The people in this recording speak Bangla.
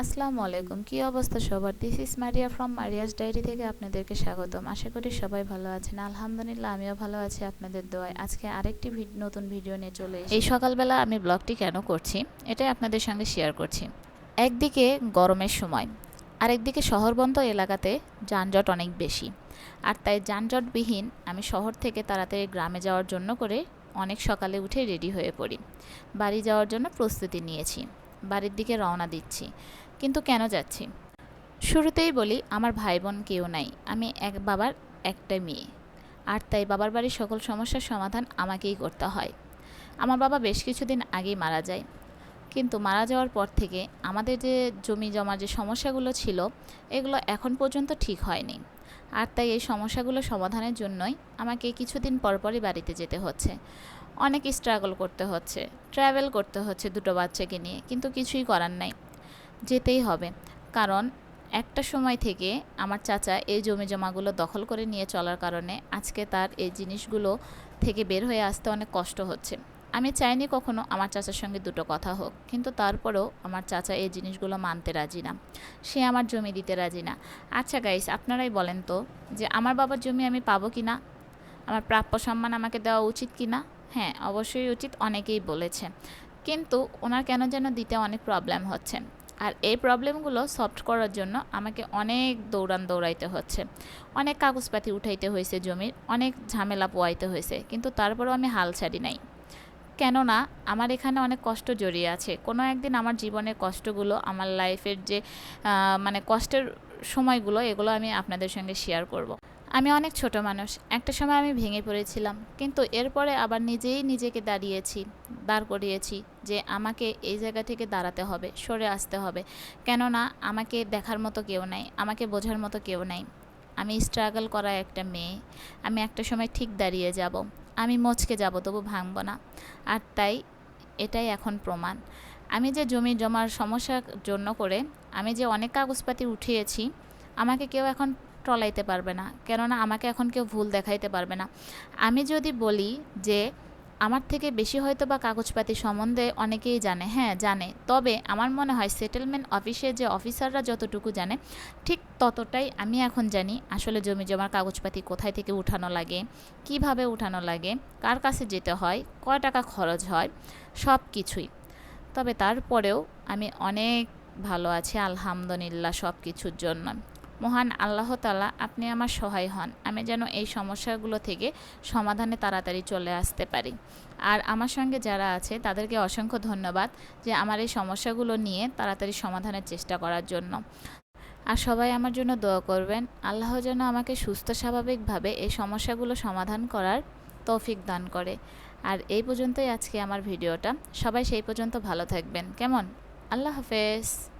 আসসালামু আলাইকুম। কী অবস্থা সবার? This is Maria from Maria's diary থেকে আপনাদেরকে স্বাগতম। আশা করি সবাই ভালো আছেন। আলহামদুলিল্লাহ, আমিও ভালো আছি আপনাদের দোয়ায়। আজকে আরেকটি নতুন ভিডিও নিয়ে চলে এই সকালবেলা আমি ব্লগটি কেন করছি, এটাই আপনাদের সঙ্গে শেয়ার করছি। একদিকে গরমের সময়, আরেকদিকে শহরবন্ধ এলাকাতে যানজট অনেক বেশি। আর তাই যানজটবিহীন আমি শহর থেকে তাড়াতাড়ি গ্রামে যাওয়ার জন্য করে অনেক সকালে উঠে রেডি হয়ে পড়ি। বাড়ি যাওয়ার জন্য প্রস্তুতি নিয়েছি। বাড়ির দিকে রওনা দিচ্ছি। কিন্তু কেন যাচ্ছি? শুরুতেই বলি, আমার ভাই বোন কেউ নাই। আমি এক বাবার একটা মেয়ে। আর তাই বাবার বাড়ির সকল সমস্যার সমাধান আমাকেই করতে হয়। আমার বাবা বেশ কিছুদিন আগেই মারা যায়। কিন্তু মারা যাওয়ার পর থেকে আমাদের যে জমি জমার যে সমস্যাগুলো ছিল, এগুলো এখন পর্যন্ত ঠিক হয়নি। আর তাই এই সমস্যাগুলো সমাধানের জন্যই আমাকে কিছুদিন পরপরই বাড়িতে যেতে হচ্ছে। অনেক স্ট্রাগল করতে হচ্ছে ট্রাভেল করতে হচ্ছে দুটো বাচ্চাকে নিয়ে, কিন্তু কিছুই করার নাই। যেতেই হবে। কারণ একটা সময় থেকে আমার চাচা এই জমি জমাগুলো দখল করে নিয়ে চলার কারণে আজকে তার এই জিনিসগুলো থেকে বের হয়ে আসতে অনেক কষ্ট হচ্ছে। আমি চাইনি কখনো আমার চাচার সঙ্গে দুটো কথা হোক, কিন্তু তারপরেও আমার চাচা এই জিনিসগুলো মানতে রাজি না। সে আমার জমি দিতে রাজি না। আচ্ছা গাইস আপনারাই বলেন তো যে আমার বাবার জমি আমি পাবো কি না? আমার প্রাপ্য সম্মান আমাকে দেওয়া উচিত কি না? হ্যাঁ অবশ্যই উচিত, অনেকেই বলেছে। কিন্তু ওনার কেন যেন দিতে অনেক প্রবলেম হচ্ছে। আর এই প্রবলেমগুলো সলভ করার জন্য আমাকে অনেক দৌড়ান দৌড়াইতে হচ্ছে। অনেক কাগজপাতি উঠাইতে হয়েছে জমির, অনেক ঝামেলা পোয়াইতে হয়েছে কিন্তু তারপরেও আমি হাল ছাড়ি নাই। কেননা আমার এখানে অনেক কষ্ট জড়িয়ে আছে। কোনো একদিন আমার জীবনের কষ্টগুলো, আমার লাইফের যে মানে কষ্টের সময়গুলো, এগুলো আমি আপনাদের সঙ্গে শেয়ার করব। আমি অনেক ছোট মানুষ, একটা সময় আমি ভেঙে পড়েছিলাম, কিন্তু এরপরে আবার নিজেই নিজেকে দাঁড়িয়েছি। দাঁড় করিয়েছি যে আমাকে এই জায়গা থেকে দাঁড়াতে হবে, সরে আসতে হবে। কেননা আমাকে দেখার মতো কেউ নাই, আমাকে বোঝার মতো কেউ নাই। আমি স্ট্রাগল করা একটা মেয়ে, আমি একটা সময় ঠিক দাঁড়িয়ে যাব, আমি মচকে যাব, তবু ভাঙব না। আর তাই এটাই এখন প্রমাণ। আমি যে জমি জমার সমস্যার জন্য করে আমি যে অনেক কাগজপাতি উঠিয়েছি, আমাকে কেউ এখন টলাইতে পারবে না। কেননা আমাকে এখন কেউ ভুল দেখাইতে পারবে না। আমি যদি বলি যে আমার থেকে বেশি হয়তো বা কাগজপাতি সম্বন্ধে অনেকেই জানে। হ্যাঁ জানে। তবে আমার মনে হয় সেটেলমেন্ট অফিসে যে অফিসাররা যতটুকু জানে, ঠিক ততটাই আমি এখন জানি আসলে জমি জমার কাগজপাতি কোথায় থেকে উঠানো লাগে, কীভাবে উঠানো লাগে, কার কাছে যেতে হয়, কয় টাকা খরচ হয়, সব কিছুই। তবে তারপরেও আমি অনেক ভালো আছি, আলহামদুলিল্লাহ সব কিছুর জন্য। মহান আল্লাহ তালা আপনি আমার সহায় হন। আমি যেন এই সমস্যাগুলো থেকে সমাধানে তাড়াতাড়ি চলে আসতে পারি। আর আমার সঙ্গে যারা আছে, তাদেরকে অসংখ্য ধন্যবাদ যে আমার এই সমস্যাগুলো নিয়ে তাড়াতাড়ি সমাধানের চেষ্টা করার জন্য। আর সবাই আমার জন্য দোয়া করবেন। আল্লাহ যেন আমাকে সুস্থ স্বাভাবিকভাবে এই সমস্যাগুলো সমাধান করার তৌফিক দান করে। আর এই পর্যন্তই আজকে আমার ভিডিওটা। সবাই সেই পর্যন্ত ভালো থাকবেন। কেমন? আল্লাহ হাফেজ।